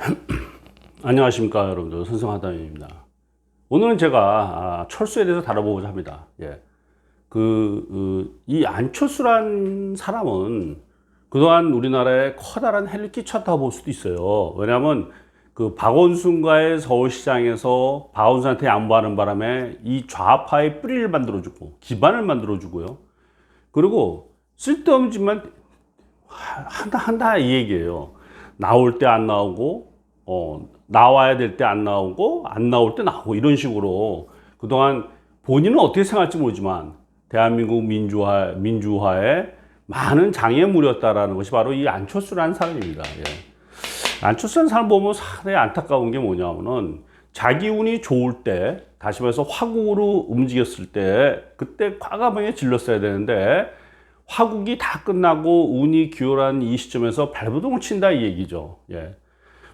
안녕하십니까 여러분들 선성하담입니다. 오늘은 제가 아, 철수에 대해서 다뤄보고자 합니다. 예. 그, 이 안철수란 사람은 그동안 우리나라에 커다란 해를 끼쳤다고 볼 수도 있어요. 왜냐하면 그 박원순과의 서울시장에서 박원순한테 양보하는 바람에 이 좌파의 뿌리를 만들어주고 기반을 만들어주고요. 그리고 쓸데없지만 한다 한다 이 얘기예요. 나올 때 안 나오고 어 나와야 될 때 안 나오고 안 나올 때 나오고 이런 식으로 그동안 본인은 어떻게 생각할지 모르지만 대한민국 민주화 민주화에 많은 장애물이었다라는 것이 바로 이 안철수라는 사람입니다. 예. 안철수라는 사람 보면 상당히 안타까운 게 뭐냐면은 자기 운이 좋을 때 다시 말해서 화국으로 움직였을 때 그때 과감하게 질렀어야 되는데 화국이 다 끝나고 운이 기울한 이 시점에서 발버둥을 친다 이 얘기죠. 예.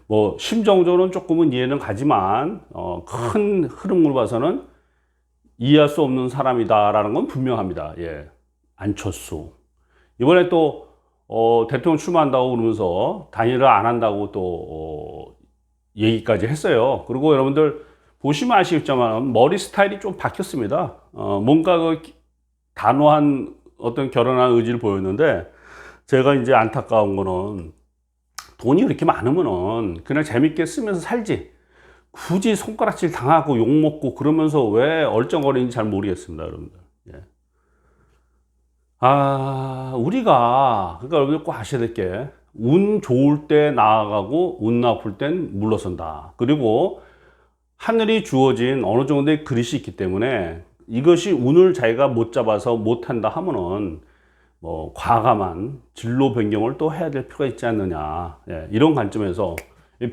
뭐 심정적으로는 조금은 이해는 가지만 어, 큰 흐름으로 봐서는 이해할 수 없는 사람이다라는 건 분명합니다. 예. 안철수. 이번에 또 어, 대통령 출마한다고 그러면서 단일화 안 한다고 또 어, 얘기까지 했어요. 그리고 여러분들 보시면 아시겠지만 머리 스타일이 좀 바뀌었습니다. 어, 뭔가 그 단호한 어떤 결혼한 의지를 보였는데 제가 이제 안타까운 거는 돈이 그렇게 많으면은 그냥 재밌게 쓰면서 살지. 굳이 손가락질 당하고 욕먹고 그러면서 왜 얼쩡거리는지 잘 모르겠습니다, 여러분들. 예. 아, 우리가, 그러니까 여러분들 꼭 아셔야 될 게, 운 좋을 때 나아가고, 운 나쁠 땐 물러선다. 그리고 하늘이 주어진 어느 정도의 그릇이 있기 때문에 이것이 운을 자기가 못 잡아서 못 한다 하면은 뭐 과감한 진로 변경을 또 해야 될 필요가 있지 않느냐. 예, 이런 관점에서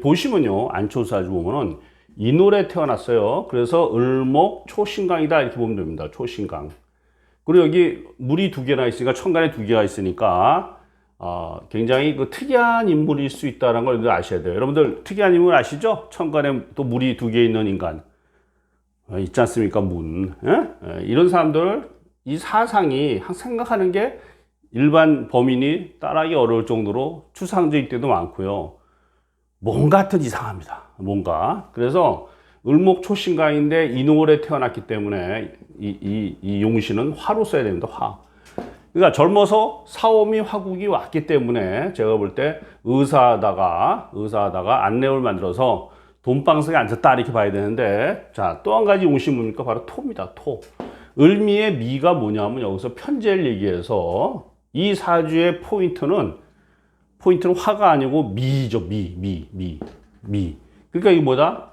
보시면요. 아주 보면은 이 노래 태어났어요. 그래서 을목 초신강이다 이렇게 보면 됩니다. 초신강. 그리고 여기 물이 두 개나 있으니까 천간에 두 개가 있으니까 어, 굉장히 그 특이한 인물일 수 있다는 걸 아셔야 돼요. 여러분들 특이한 인물 아시죠? 천간에 또 물이 두 개 있는 인간. 어, 있지 않습니까? 문. 예? 예, 이런 사람들, 이 사상이 생각하는 게 일반 범인이 따라하기 어려울 정도로 추상적일 때도 많고요. 뭔가 하여튼 이상합니다. 뭔가. 그래서 을목초신강인데 이노을에 태어났기 때문에 이, 이, 이 용신은 화로 써야 됩니다. 화. 그러니까 젊어서 사오미 화국이 왔기 때문에 제가 볼 때 의사하다가 의사하다가 안내를 만들어서 돈방석에 앉았다 이렇게 봐야 되는데 자 또 한 가지 용신 뭡니까 바로 토입니다 토 을미의 미가 뭐냐면 여기서 편제를 얘기해서 이 사주의 포인트는 포인트는 화가 아니고 미죠. 미 미 미 미. 그러니까 이게 뭐다?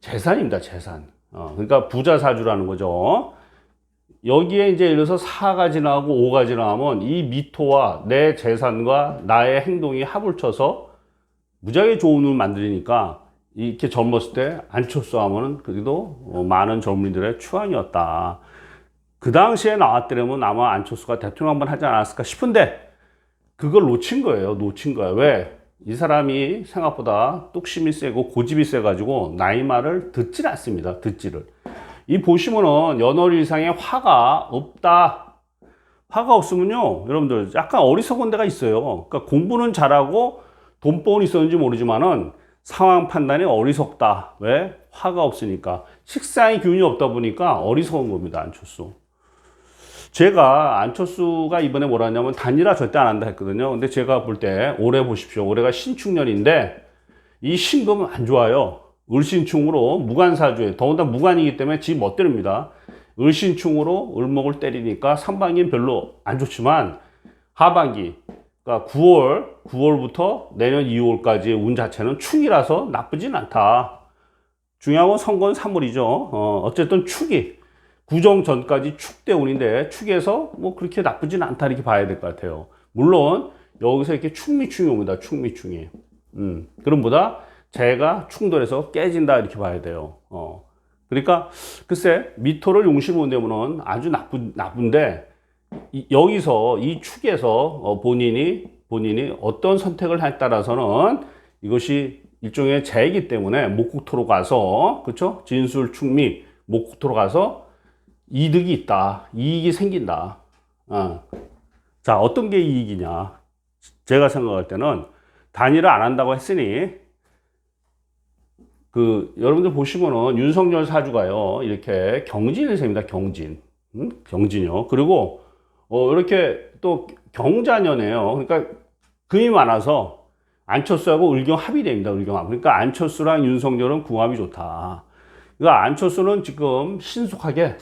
재산입니다 재산. 어, 그러니까 부자 사주라는 거죠. 여기에 이제 예를 들어서 4가 지나고 5가 지나면 이 미토와 내 재산과 나의 행동이 합을 쳐서 무지하게 좋은 운을 만들니까 이렇게 젊었을 때 안철수 하면은 그래도 어, 많은 젊은이들의 추앙이었다. 그 당시에 나왔더라면 아마 안철수가 대통령 한번 하지 않았을까 싶은데 그걸 놓친 거예요. 놓친 거야. 왜? 이 사람이 생각보다 뚝심이 세고 고집이 세가지고 나이 말을 듣질 않습니다. 듣지를. 이 보시면은 연월일상에 화가 없다. 화가 없으면요, 여러분들 약간 어리석은 데가 있어요. 그러니까 공부는 잘하고 돈복은 있었는지 모르지만은 상황 판단이 어리석다. 왜? 화가 없으니까. 식상의 기운이 없다 보니까 어리석은 겁니다. 안철수. 제가 안철수가 이번에 뭐라 하냐면 단일화 절대 안 한다 했거든요. 근데 제가 볼 때 올해 보십시오. 올해가 신축년인데 이 신금은 안 좋아요. 을신충으로 무관사주에 더군다나 무관이기 때문에 지 멋대로입니다. 을신충으로 을목을 때리니까 상반기는 별로 안 좋지만 하반기 그러니까 9월 9월부터 내년 2월까지의 운 자체는 축이라서 나쁘진 않다. 중요한 건 선거는 3월이죠. 어, 어쨌든 축이 구정 전까지 축대운인데 축에서 뭐 그렇게 나쁘진 않다 이렇게 봐야 될 것 같아요. 물론 여기서 이렇게 축미충이 옵니다. 축미충이. 음, 그럼보다 재가 충돌해서 깨진다 이렇게 봐야 돼요. 어. 그러니까 글쎄 미토를 용신 본다면은 아주 나쁜 나쁜데 이, 여기서 이 축에서 어, 본인이 본인이 어떤 선택을 할 따라서는 이것이 일종의 재이기 때문에 목국토로 가서 그렇죠 진술 충미 목국토로 가서 이득이 있다 이익이 생긴다. 어. 자 어떤 게 이익이냐? 제가 생각할 때는 단일화 안 한다고 했으니 그 여러분들 보시면은 윤석열 사주가요 이렇게 경진을 셉니다 경진 음? 경진이요 그리고 어 이렇게 또 경자년이에요 그러니까 금이 많아서 안철수하고 의경 합이 됩니다 의경 합 그러니까 안철수랑 윤석열은 궁합이 좋다 그러니까 안철수는 지금 신속하게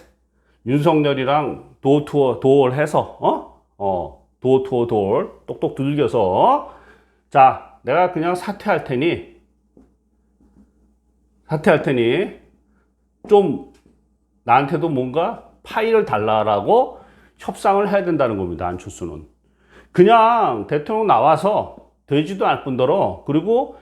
윤석열이랑 도어 도어를 해서 어? 어 도어 투어 도어 똑똑 두들겨서 자 내가 그냥 사퇴할 테니 사퇴할 테니 좀 나한테도 뭔가 파일을 달라라고 협상을 해야 된다는 겁니다. 안철수는. 그냥 대통령 나와서 되지도 않을 뿐더러 그리고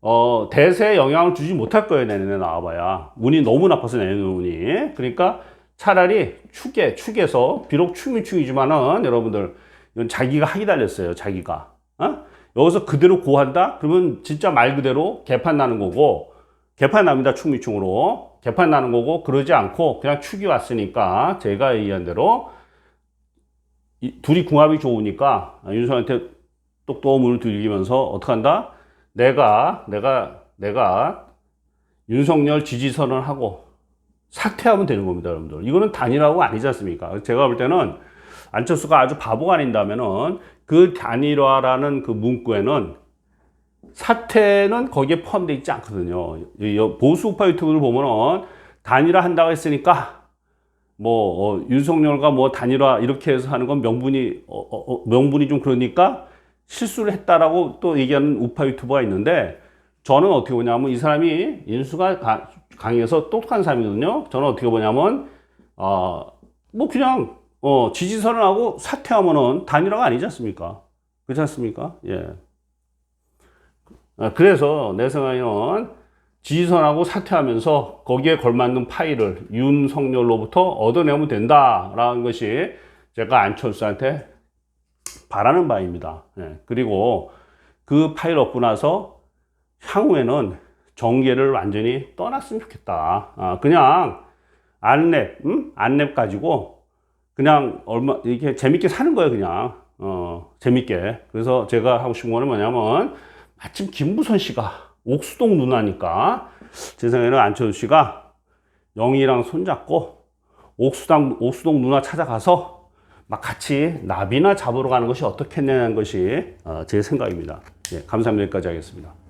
어, 대세에 영향을 주지 못할 거예요. 내년에 나와봐야. 운이 너무 나빠서 내년 운이. 그러니까 차라리 축에, 축에서 비록 축이 축이지만은 여러분들 이건 자기가 하기 달렸어요. 자기가. 어? 여기서 그대로 고한다? 그러면 진짜 말 그대로 개판 나는 거고 개판 납니다. 충미충으로. 개판 나는 거고, 그러지 않고, 그냥 축이 왔으니까, 제가 얘기한 대로, 이, 둘이 궁합이 좋으니까, 윤석한테 똑똑 문을 들기면서, 어떡한다? 내가, 내가, 내가, 윤석열 지지선을 하고, 사퇴하면 되는 겁니다, 여러분들. 이거는 단일화가 아니지 않습니까? 제가 볼 때는, 안철수가 아주 바보가 아닌다면은, 그 단일화라는 그 문구에는, 사태는 거기에 포함되어 있지 않거든요. 이 보수 우파 유튜브를 보면은 단일화 한다고 했으니까 뭐 어, 윤석열과 뭐 단일화 이렇게 해서 하는 건 명분이 어, 어, 어, 명분이 좀 그러니까 실수를 했다라고 또 얘기하는 우파 유튜버가 있는데 저는 어떻게 보냐면 이 사람이 인수가 가- 강해서 똑똑한 사람이거든요. 저는 어떻게 보냐면 어 뭐 그냥 어 지지선을 하고 사퇴하면은 단일화가 아니지 않습니까? 그렇지 않습니까? 예. 아, 그래서 내 생각에는 지지선하고 사퇴하면서 거기에 걸맞는 파일을 윤석열로부터 얻어내면 된다라는 것이 제가 안철수한테 바라는 바입니다. 예, 그리고 그 파일 얻고 나서 향후에는 정계를 완전히 떠났으면 좋겠다. 아, 그냥 안랩, 음? 안랩 가지고 그냥 얼마 이렇게 재밌게 사는 거예요, 그냥. 어, 재밌게. 그래서 제가 하고 싶은 거는 뭐냐면 마침 김부선 씨가 옥수동 누나니까 제 생각에는 안철수 씨가 영희랑 손잡고 옥수당, 옥수동 누나 찾아가서 막 같이 나비나 잡으러 가는 것이 어떻겠냐는 것이 어, 제 생각입니다. 예, 감사합니다. 여기까지 하겠습니다.